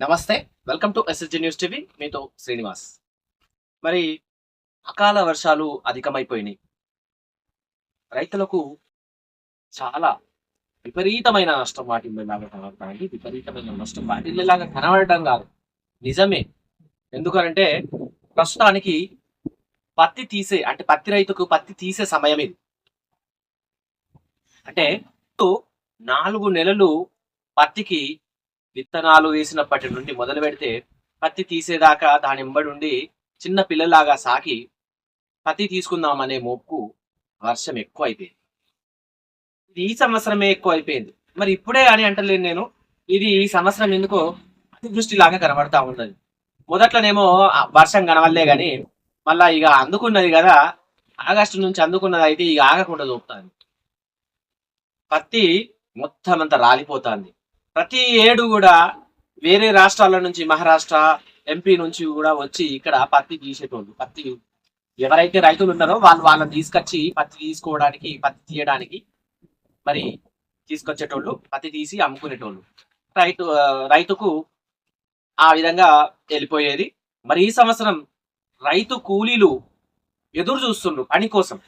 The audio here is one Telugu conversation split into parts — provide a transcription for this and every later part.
నమస్తే welcome to SSG news TV మీతో శ్రీనివాస్. మరి అకాల వర్షాలు అధికమైపోయినాయి. రైతులకు చాలా విపరీతమైన నష్టం వాటిల్లేలాగా కనబడటానికి విపరీతమైన నష్టం వాటిల్లేలాగా కనబడటం కాదు. నిజమే. ఎందుకనంటే ప్రస్తుతానికి పత్తి తీసే అంటే పత్తి రైతుకు పత్తి తీసే సమయం ఇది. అంటే నాలుగు నెలలు పత్తికి విత్తనాలు వేసినప్పటి నుండి మొదలు పెడితే పత్తి తీసేదాకా దాని ఉండి చిన్న పిల్లలాగా సాకి పత్తి తీసుకుందామనే మొక్కు వర్షం ఎక్కువ అయిపోయింది ఇది ఈ సంవత్సరమే ఎక్కువ అయిపోయింది మరి ఇప్పుడే అని అంటలేను నేను. ఇది ఈ సంవత్సరం ఎందుకో అతివృష్టిలాగా కనబడతా ఉన్నది. మొదట్లోనేమో వర్షం కనవల్లే గాని మళ్ళా ఇక అందుకున్నది కదా. ఆగస్టు నుంచి అందుకున్నది అయితే ఇక ఆగకుండా చూపుతాను పత్తి మొత్తం అంతా రాలిపోతుంది. ప్రతి ఏడు కూడా వేరే రాష్ట్రాల నుంచి మహారాష్ట్ర ఎంపీ నుంచి కూడా వచ్చి ఇక్కడ పత్తి తీసేటోళ్ళు పత్తి ఎవరైతే రైతులు ఉన్నారో వాళ్ళు వాళ్ళని తీసుకొచ్చి పత్తి తీసుకోవడానికి పత్తి తీయడానికి మరి తీసుకొచ్చేటోళ్ళు పత్తి తీసి అమ్ముకునేటోళ్ళు. రైతు రైతుకు ఆ విధంగా వెళ్ళిపోయేది. మరి ఈ సంవత్సరం రైతు కూలీలు ఎదురు చూస్తుండ్రు పని కోసం.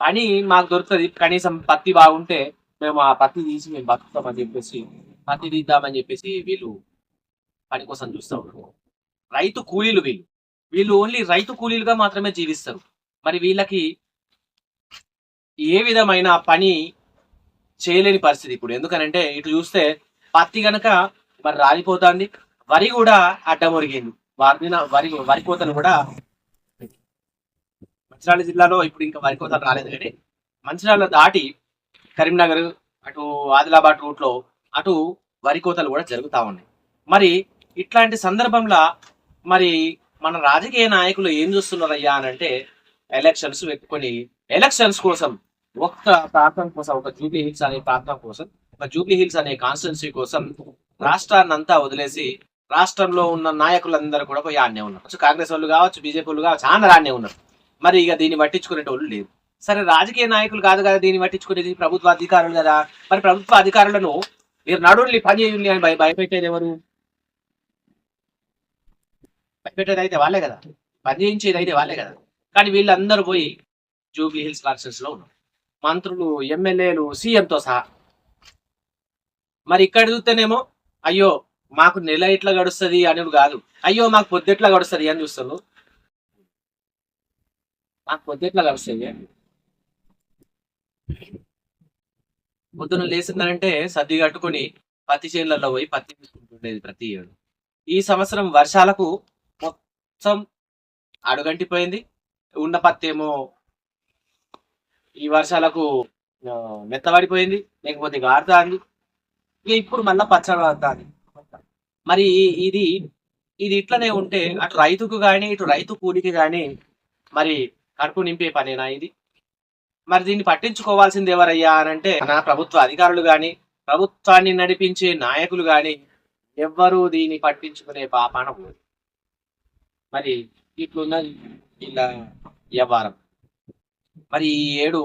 పని మాకు దొరుకుతుంది. కనీసం పత్తి బాగుంటే మేము ఆ పత్తి తీసి మేము బతుకుతామని చెప్పేసి పత్తి చెప్పేసి వీళ్ళు పని కోసం చూస్తూ ఉంటారు రైతు కూలీలు వీళ్ళు. వీళ్ళు ఓన్లీ రైతు కూలీలుగా మాత్రమే జీవిస్తారు. మరి వీళ్ళకి ఏ విధమైన పని చేయలేని పరిస్థితి ఇప్పుడు. ఎందుకనంటే ఇటు చూస్తే పత్తి గనక మరి రాలిపోతుంది వరి కూడా అడ్డమొరిగింది వరి వరి వరి కోతలు కూడా మంచిర్యాల జిల్లాలో ఇప్పుడు ఇంకా వరి కోతలు రాలేదు కానీ మంచిర్యాల దాటి కరీంనగర్ అటు ఆదిలాబాద్ రూట్లో అటు వరి కోతలు కూడా జరుగుతా ఉన్నాయి. మరి ఇట్లాంటి సందర్భంలో మరి మన రాజకీయ నాయకులు ఏం చూస్తున్నారయ్యా అని అంటే ఎలక్షన్స్ పెట్టుకొని ఎలక్షన్స్ కోసం ఒక్క ప్రాంతం కోసం ఒక జూబ్లీ హిల్స్ అనే ప్రాంతం కోసం ఒక జూబ్లీ హిల్స్ అనే కాన్స్టిట్యున్సీ కోసం రాష్ట్రాన్ని అంతా వదిలేసి రాష్ట్రంలో ఉన్న నాయకులందరూ కూడా పోయి ఆడనే ఉన్నారు. కాంగ్రెస్ వాళ్ళు కావచ్చు బీజేపీ వాళ్ళు కావచ్చు చాలా ఆడనే ఉన్నారు. మరి ఇక దీన్ని పట్టించుకునేటోళ్ళు లేరు. సరే రాజకీయ నాయకులు కాదు కదా దీన్ని పట్టించుకునేది ప్రభుత్వ అధికారులు కదా. మరి ప్రభుత్వ అధికారులను మీరు నడుండి పని చేయండి అని భయపెట్టేది ఎవరు? భయపెట్టేది అయితే వాళ్ళే కదా. పని చేయించేది అయితే వాళ్ళే కదా. కానీ వీళ్ళందరూ పోయి జూబ్లీ హిల్స్ కాన్స్టిట్యూన్స్లో ఉన్నారు. మంత్రులు ఎమ్మెల్యేలు సీఎంతో సహా. మరి ఇక్కడ చూస్తేనేమో అయ్యో మాకు నెల ఎట్లా గడుస్తుంది అనేది కాదు. అయ్యో మాకు పొద్దుట్లా గడుస్తుంది అని చూస్తారు. మాకు పొద్దుట్లా గడుస్తుంది? పొద్దున లేచిందంటే సర్ది కట్టుకొని పత్తి చేనులలో పోయి పత్తి తీసుకుంటుండేది ప్రతి ఏడు. ఈ సంవత్సరం వర్షాలకు మొత్తం అడుగంటిపోయింది. ఉన్న పత్తి ఏమో ఈ వర్షాలకు మెత్తబడిపోయింది. లేకపోతే గారుతాంది ఇక ఇప్పుడు మళ్ళా పచ్చడి పడుతుంది మరి ఇది ఇది ఇట్లనే ఉంటే అటు రైతుకు కానీ ఇటు రైతు కూలికి కానీ మరి కడుపు నింపే పనేనా ఇది? మరి దీన్ని పట్టించుకోవాల్సింది ఎవరయ్యా అని అంటే మన ప్రభుత్వ అధికారులు గాని ప్రభుత్వాన్ని నడిపించే నాయకులు గాని ఎవ్వరూ దీన్ని పట్టించుకునే పాపాన మరి ఇట్లున్నది ఇలా వ్యవహారం. మరి ఈ ఏడు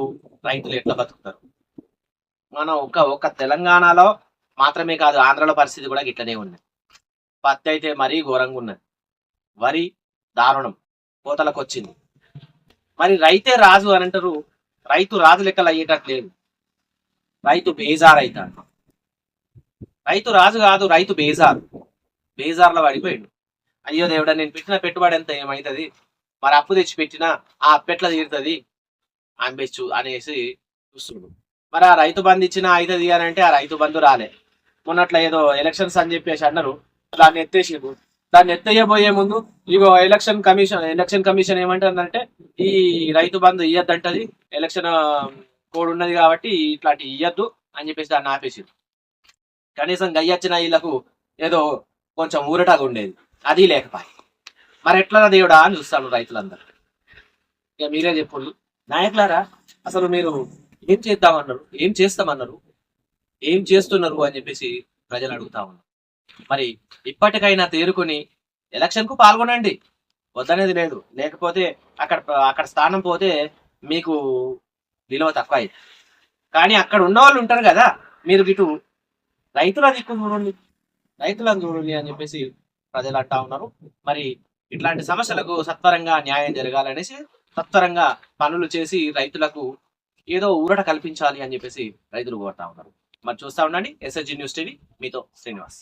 రైతులు ఎట్లా బతుకుతారు? మనం ఒక ఒక తెలంగాణలో మాత్రమే కాదు ఆంధ్రలో పరిస్థితి కూడా ఇట్లనే ఉంది పత్తి అయితే మరీ ఘోరంగా ఉన్నది. వరి దారుణం. కోతలకు వచ్చింది మరి రైతే రాజు అని అంటారు రైతు రాజు లెక్కలు అయ్యేటట్టు లేదు. రైతు బేజార్ అవుతాడు రైతు రాజు కాదు రైతు బేజార్. బేజార్లో పడిపోయాడు. అయ్యో దేవుడా నేను పెట్టిన పెట్టుబడి ఎంత ఏమవుతుంది మరి అప్పు తెచ్చి పెట్టినా ఆ అప్పెట్లా తీరుతుంది? అంబెచ్చు అనేసి చూస్తున్నాడు మరి ఆ రైతు బంధు ఇచ్చిన అవుతుంది అని అంటే ఆ రైతు బంధు రాలే. మొన్నట్ల ఏదో ఎలక్షన్స్ అని చెప్పేసి అన్నారు. దాన్ని ఎత్తేసిండ్రు. దాన్ని ఎత్తయ్యబోయే ముందు ఇగో ఎలక్షన్ కమిషన్ ఎలక్షన్ కమిషన్ ఏమంటుందంటే ఈ రైతు బంధు ఇయ్యద్దంటది ఎలక్షన్ కోడ్ ఉన్నది కాబట్టి ఇట్లాంటి ఇయ్యద్దు అని చెప్పేసి దాన్ని ఆపేసింది కనీసం గయ్యొచ్చిన వీళ్ళకు ఏదో కొంచెం ఊరటగా ఉండేది. అది లేకపోయి. మరి ఎట్లా దేవుడా అని చూస్తాను రైతులందరూ. ఇక మీరే చెప్పండి. నాయకులారా అసలు మీరు ఏం చేద్దామన్నారు? ఏం చేస్తామన్నారు? ఏం చేస్తున్నారు అని చెప్పేసి ప్రజలు అడుగుతా ఉన్నారు. మరి ఇప్పటికైనా తేరుకొని ఎలక్షన్కు పాల్గొనండి. వద్దనేది లేదు. లేకపోతే అక్కడ అక్కడ స్థానం పోతే మీకు విలువ తక్కువ అయింది కానీ అక్కడ ఉన్న వాళ్ళు ఉంటారు కదా మీరు ఇటు రైతుల దిక్కు చూడండి. రైతులను చూడండి అని చెప్పేసి ప్రజలు అంటా ఉన్నారు. మరి ఇట్లాంటి సమస్యలకు సత్వరంగా న్యాయం జరగాలనేసి సత్వరంగా పనులు చేసి రైతులకు ఏదో ఊరట కల్పించాలి అని చెప్పేసి రైతులు కోరుతా ఉన్నారు. మరి చూస్తా ఉండండి. ఎస్ఎస్జి న్యూస్ టీవీ మీతో శ్రీనివాస్.